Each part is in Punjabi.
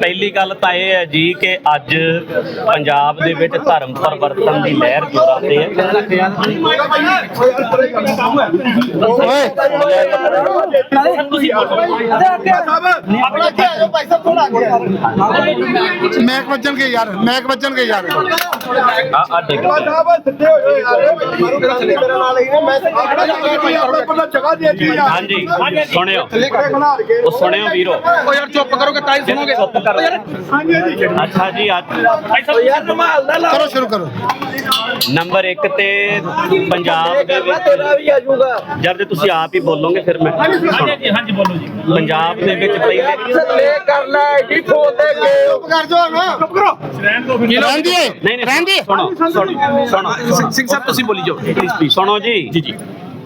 ਪਹਿਲੀ ਗੱਲ ਤਾਂ ਇਹ ਹੈ ਜੀ ਕਿ ਅੱਜ ਪੰਜਾਬ ਦੇ ਵਿੱਚ ਧਰਮ ਪਰਿਵਰਤਨ ਦੀ ਲਹਿਰ ਜੋਰਾਂ ਤੇ ਹੈ ਮੈਕ ਵੱਜਣਗੇ ਯਾਰ ਮੈਕ ਵੱਜਣਗੇ ਯਾਰ। ਆ ਆ ਪਿਆ। ਹਾਂਜੀ। ਸੁਣਿਓ। ਉਹ ਸੁਣਿਓ ਵੀਰੋ। ਓ ਯਾਰ ਚੁੱਪ ਕਰੋਗੇ ਤਾਂ ਹੀ ਸੁਣੋਗੇ। ਚੁੱਪ ਕਰੋ ਅੱਛਾ ਜੀ ਅੱਜ। ਕਰੋ ਸ਼ੁਰੂ ਕਰੋ। ਨੰਬਰ 1 ਤੇ ਪੰਜਾਬ ਦੇ ਵਿੱਚ ਜਦ ਤੇ ਤੁਸੀਂ ਆਪ ਹੀ ਬੋਲੋਗੇ ਫਿਰ ਮੈਂ ਹਾਂਜੀ ਹਾਂਜੀ ਬੋਲੋ ਜੀ। ਪੰਜਾਬ ਦੇ ਵਿੱਚ ਪਹਿਲੇ ਰਹਿਣ ਦੋ ਫਿਰ। ਰਹਿੰਦੀ ਏ ਨਹੀਂ ਨਹੀਂ ਸੁਣੋ ਸੁਣੋ ਸੁਣੋ। ਸਿੰਘ ਸਾਹਿਬ ਤੁਸੀਂ ਬੋਲੀ ਜਾਓ ਪਲੀਜ਼ ਪਲੀਜ਼ ਸੁਣੋ ਜੀ। ਜੀ ਜੀ।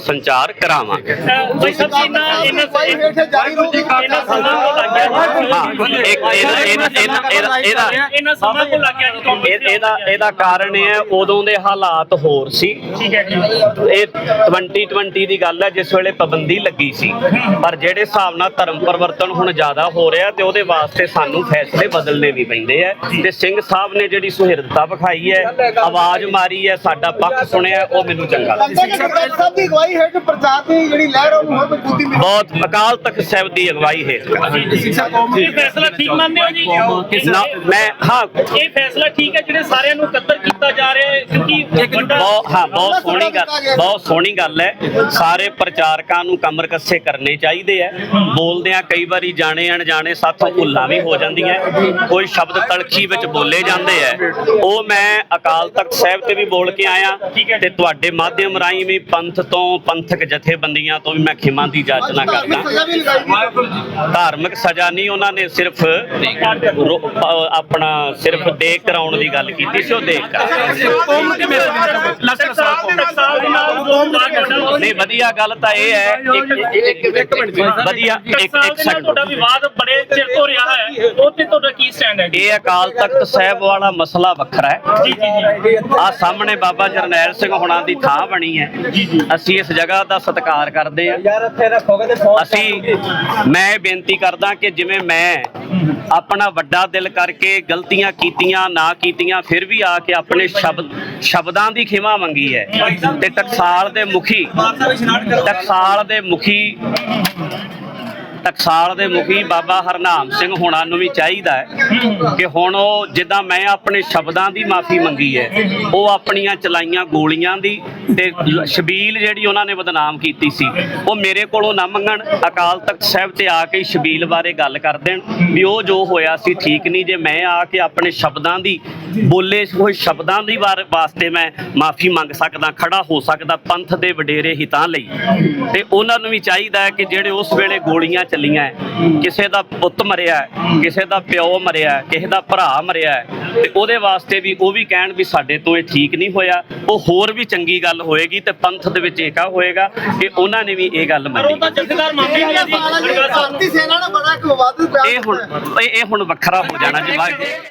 ਸੰਚਾਰ ਕਰਾਵਾਂਗੇ ਭਾਈ ਸਾਹਿਬ ਜੀ ਇਹਨਾਂ ਇਹਨਾਂ ਇਹਨਾਂ ਸਮਾਂ ਕੋ ਲੱਗ ਗਿਆ। ਹਾਂ ਇੱਕ ਇਹਦਾ ਇਹਦਾ ਇਹਦਾ ਇਹਦਾ ਇਹਨਾਂ ਸਮਾਂ ਕੋ ਲੱਗ ਗਿਆ ਜੀ ਤੁਹਾਨੂੰ ਇਹ- ਇਹਦਾ ਇਹਦਾ ਕਾਰਨ ਇਹ ਹੈ ਉਦੋਂ ਦੇ ਹਾਲਾਤ ਹੋਰ ਸੀ। ਠੀਕ ਹੈ ਜੀ। ਇਹ 2020 ਦੀ ਗੱਲ ਹੈ ਜਿਸ ਵੇਲੇ ਪਾਬੰਦੀ ਲੱਗੀ ਸੀ। ਪਰ ਜਿਹੜੇ ਹਿਸਾਬ ਨਾਲ ਧਰਮ ਪਰਿਵਰਤਨ ਹੁਣ ਜ਼ਿਆਦਾ ਹੋ ਰਿਹਾ ਤੇ ਉਹਦੇ ਵਾਸਤੇ ਸਾਨੂੰ ਫੈਸਲੇ ਬਦਲਣੇ ਵੀ ਪੈਂਦੇ ਆ। ਤੇ ਸਿੰਘ ਸਾਹਿਬ ਨੇ ਜਿਹੜੀ ਸੁਹਿਰਦਤਾ ਵਿਖਾਈ ਹੈ ਆਵਾਜ਼ ਮਾਰੀ ਹੈ ਸਾਡਾ ਪੱਖ ਸੁਣਿਆ ਉਹ ਮੈਨੂੰ ਚੰਗਾ ਲੱਗਦਾ ਅਗਵਾਈ ਹੈ ਕਿ ਪ੍ਰਚਾਰ ਦੀ ਜਿਹੜੀ ਲਹਿਰ ਉਹਨੂੰ ਹੋਰ ਮਜ਼ਬੂਤੀ ਮਿਲੇ। ਬਹੁਤ ਅਕਾਲ ਤਖਤ ਸਾਹਿਬ ਦੀ ਅਗਵਾਈ ਹੈ। ਇਹ ਫੈਸਲਾ ਠੀਕ ਮੰਨਦੇ ਹੋ ਜੀ? ਨਾ ਮੈਂ ਹਾਂ। ਇਹ ਫੈਸਲਾ ਠੀਕ ਹੈ ਜਿਹੜੇ ਸਾਰਿਆਂ ਨੂੰ ਇਕੱਤਰ ਕੀਤਾ ਜਾ ਰਿਹਾ ਹੈ? ਕਿਉਂਕਿ ਵੱਡਾ ਬਹੁਤ ਹਾਂ ਬਹੁਤ ਸੋਹਣੀ ਗੱਲ ਬਹੁਤ ਸੋਹਣੀ ਗੱਲ ਹੈ। ਸਾਰੇ ਪ੍ਰਚਾਰਕਾਂ ਨੂੰ ਕਮਰ ਕੱਸੇ ਕਰਨੇ ਚਾਹੀਦੇ ਆ ਬੋਲਦਿਆਂ ਕਈ ਵਾਰੀ ਜਾਣੇ ਅਣਜਾਣੇ ਸਾਥੋਂ ਭੁੱਲਾਂ ਵੀ ਹੋ ਜਾਂਦੀਆਂ ਕੋਈ ਸ਼ਬਦ ਤਲਖੀ ਵਿੱਚ ਬੋਲੇ ਜਾਂਦੇ ਆ ਉਹ ਮੈਂ ਅਕਾਲ ਤਖਤ ਸਾਹਿਬ ਤੇ ਵੀ ਬੋਲ ਕੇ ਆਇਆ ਤੇ ਤੁਹਾਡੇ ਮਾਧਿਅਮ ਰਾਹੀਂ ਵੀ ਪੰਥ ਤੋਂ ਪੰਥਕ ਜਥੇਬੰਦੀਆਂ ਤੋਂ ਵੀ ਮੈਂ ਖਿਮਾ ਦੀ ਜਾਚਨਾ ਕਰਦਾ। ਧਾਰਮਿਕ ਸਜ਼ਾ ਨਹੀਂ ਉਹਨਾਂ ਨੇ ਸਿਰਫ ਆਪਣਾ ਸਿਰਫ ਦੇਖ ਕਰਾਉਣ ਦੀ ਗੱਲ ਕੀਤੀ ਸੀ ਉਹ ਦੇਖ ਨਹੀਂ ਵਧੀਆ ਗੱਲ ਤਾਂ ਇਹ ਹੈ ਇੱਕ ਮਿੰਟ ਵਧੀਆ ਇੱਕ ਇੱਕ ਨਾਲ ਤੁਹਾਡਾ ਸੈਕਿੰਡ ਵਿਵਾਦ ਬੜੇ ਚਿਰ ਤੋਂ ਰਿਹਾ ਹੈ। ਉਹ ਤੇ ਤੁਹਾਡਾ ਕੀ ਸਟੈਂਡ ਹੈ ਇਹ ਅਕਾਲ ਤਖਤ ਸਾਹਿਬ ਵਾਲਾ ਮਸਲਾ ਵੱਖਰਾ ਹੈ। ਜੀ ਜੀ ਆ ਸਾਹਮਣੇ ਬਾਬਾ ਜਰਨੈਲ ਸਿੰਘ ਹੁਣਾਂ ਦੀ ਥਾਂ ਬਣੀ ਹੈ। ਅਸੀਂ ਇਸ ਜਗ੍ਹਾ ਦਾ ਸਤਿਕਾਰ ਕਰਦੇ ਹਾਂ ਯਾਰ ਇੱਥੇ ਰੱਖੋਗੇ ਤੇ ਫੋਨ ਅਸੀਂ ਮੈਂ ਬੇਨਤੀ ਕਰਦਾ ਕਿ ਜਿਵੇਂ ਮੈਂ ਆਪਣਾ ਵੱਡਾ ਦਿਲ ਕਰਕੇ ਗਲਤੀਆਂ ਕੀਤੀਆਂ ਨਾ ਕੀਤੀਆਂ ਫਿਰ ਵੀ ਆ ਕੇ ਆਪਣੇ ਸ਼ਬਦ ਸ਼ਬਦਾਂ ਦੀ ਖਿਮਾ ਮੰਗੀ ਹੈ। ਤੇ ਟਕਸਾਲ ਦੇ ਮੁਖੀ ਟਕਸਾਲ ਦੇ ਮੁਖੀ ਟਕਸਾਲ ਦੇ ਮੁਖੀ ਬਾਬਾ ਹਰਨਾਮ ਸਿੰਘ ਹੋਣਾ ਨੂੰ ਵੀ ਚਾਹੀਦਾ ਹੈ ਕਿ ਹੁਣ ਉਹ ਜਿੱਦਾਂ ਮੈਂ ਆਪਣੇ ਸ਼ਬਦਾਂ ਦੀ ਮਾਫੀ ਮੰਗੀ ਹੈ ਉਹ ਆਪਣੀਆਂ ਚਲਾਈਆਂ ਗੋਲੀਆਂ ਦੀ ਤੇ ਸ਼ਬੀਲ ਜਿਹੜੀ ਉਹਨਾਂ ਨੇ ਬਦਨਾਮ ਕੀਤੀ ਸੀ ਉਹ ਮੇਰੇ ਕੋਲੋਂ ਨਾ ਮੰਗਣ। ਅਕਾਲ ਤਖਤ ਸਾਹਿਬ ਤੇ ਆ ਕੇ ਸ਼ਬੀਲ ਬਾਰੇ ਗੱਲ ਕਰ ਦੇਣ ਵੀ ਉਹ ਜੋ ਹੋਇਆ ਸੀ ਠੀਕ ਨਹੀਂ। ਜੇ ਮੈਂ ਆ ਕੇ ਆਪਣੇ ਸ਼ਬਦਾਂ ਦੀ ਬੋਲੇ ਹੋਏ ਸ਼ਬਦਾਂ ਦੀ ਵਾਰ- ਵਾਸਤੇ ਮੈਂ ਮਾਫੀ ਮੰਗ ਸਕਦਾ ਖੜਾ ਹੋ ਸਕਦਾ ਪੰਥ ਦੇ ਵਡੇਰੇ ਹਿੱਤਾਂ ਲਈ। ਤੇ ਉਹਨਾਂ ਨੂੰ ਵੀ ਚਾਹੀਦਾ ਹੈ ਕਿ ਜਿਹੜੇ ਉਸ ਵੇਲੇ ਗੋਲੀਆਂ ਚੱਲੀਆਂ ਕਿਸੇ ਦਾ ਪੁੱਤ ਮਰਿਆ ਕਿਸੇ ਦਾ ਪਿਓ ਮਰਿਆ ਕਿਸੇ ਦਾ ਭਰਾ ਮਰਿਆ ਹੈ, ਤੇ ਉਹਦੇ ਵਾਸਤੇ ਵੀ ਉਹ ਵੀ ਕਹਿਣ ਵੀ ਸਾਡੇ ਤੋਂ ਇਹ ਠੀਕ ਨਹੀਂ ਹੋਇਆ। ਉਹ ਹੋਰ ਵੀ ਚੰਗੀ ਗੱਲ ਹੋਏਗੀ ਤੇ ਪੰਥ ਦੇ ਵਿੱਚ ਏਕਾ ਹੋਏਗਾ ਕਿ ਉਹਨਾਂ ਨੇ ਵੀ ਇਹ ਗੱਲ ਪਰ ਉਹ ਮੰਨੀ ਇਹ ਹੁਣ ਇਹ ਇਹ ਹੁਣ ਵੱਖਰਾ ਹੋ ਜਾਣਾ ਜੀ ਬਾਅਦ